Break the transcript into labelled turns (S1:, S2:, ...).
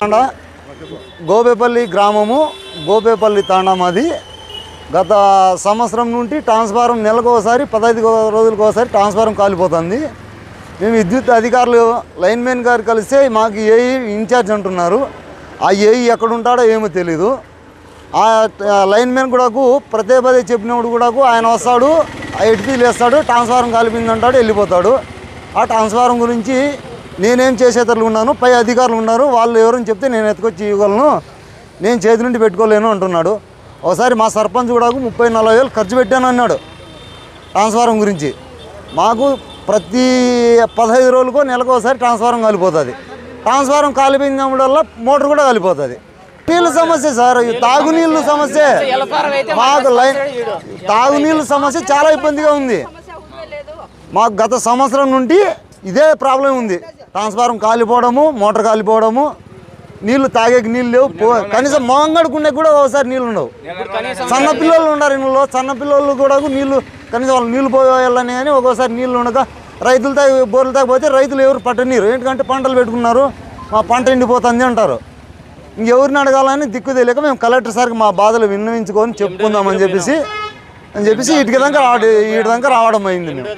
S1: తాండా గోబేపల్లి గ్రామము గోబేపల్లి తాండా మాది గత సంవత్సరం నుండి ట్రాన్స్ఫారం నెలకు ఒకసారి పదహైదు రోజులకు ఒకసారి ట్రాన్స్ఫారం కాలిపోతుంది. మేము విద్యుత్ అధికారులు లైన్మెన్ గారు కలిస్తే మాకు ఏఈ ఇన్ఛార్జ్ అంటున్నారు. ఆ ఏఈ ఎక్కడ ఉంటాడో ఏమో తెలీదు. ఆ లైన్ లైన్మెన్ కూడాకు ప్రతి పదే చెప్పినప్పుడు కూడాకు ఆయన వస్తాడు ఎడ్పీలు వేస్తాడు ట్రాన్స్ఫారం కాలిపోయిందంటాడు వెళ్ళిపోతాడు. ఆ ట్రాన్స్ఫారం గురించి నేనేం చేసేతలు ఉన్నాను పై అధికారులు ఉన్నారు వాళ్ళు ఎవరని చెప్తే నేను ఎత్తుకొచ్చి ఇవ్వగలను. నేను చేతి నుండి పెట్టుకోలేను అంటున్నాడు. ఒకసారి మా సర్పంచ్ కూడా ముప్పై నలభై వేలు ఖర్చు పెట్టాను అన్నాడు ట్రాన్స్ఫారం గురించి. మాకు ప్రతి పదహైదు రోజులకో నెలకు ఒకసారి ట్రాన్స్ఫారం కాలిపోతుంది. ట్రాన్స్ఫారం కాలిపోయినప్పుడల్లా మోటార్ కూడా కాలిపోతుంది. నీళ్ళ సమస్య సార్ ఈ తాగునీళ్ళు సమస్య. మాకు లైన్ తాగునీళ్ళ సమస్య చాలా ఇబ్బందిగా ఉంది. మాకు గత సంవత్సరం నుండి ఇదే ప్రాబ్లం ఉంది. ట్రాన్స్ఫారం కాలిపోవడము మోటార్ కాలిపోవడము నీళ్ళు తాగేకి నీళ్ళు లేవు పో కనీసం మొహం కడుక్కునే కూడా ఒకసారి నీళ్ళు ఉండవు. సన్న పిల్లలు ఉన్నారు ఇంట్లో సన్న పిల్లలు కూడా నీళ్ళు కనీసం వాళ్ళు నీళ్ళు పోయాలని అని ఒక్కోసారి నీళ్ళు ఉండక రైతులు తాగి బోర్లు తాగిపోతే రైతులు ఎవరు పట్టనీరు. ఎందుకంటే పంటలు పెట్టుకున్నారు మా పంట ఎండిపోతుంది అంటారు. ఇంకెవరిని అడగాలని దిక్కు తెలియక మేము కలెక్టర్ సార్కి మా బాధలు విన్నవించుకొని చెప్పుకుందామని చెప్పేసి అని చెప్పేసి ఇటుకి దాకా రావడం ఇటు దాకా రావడం అయింది మేము.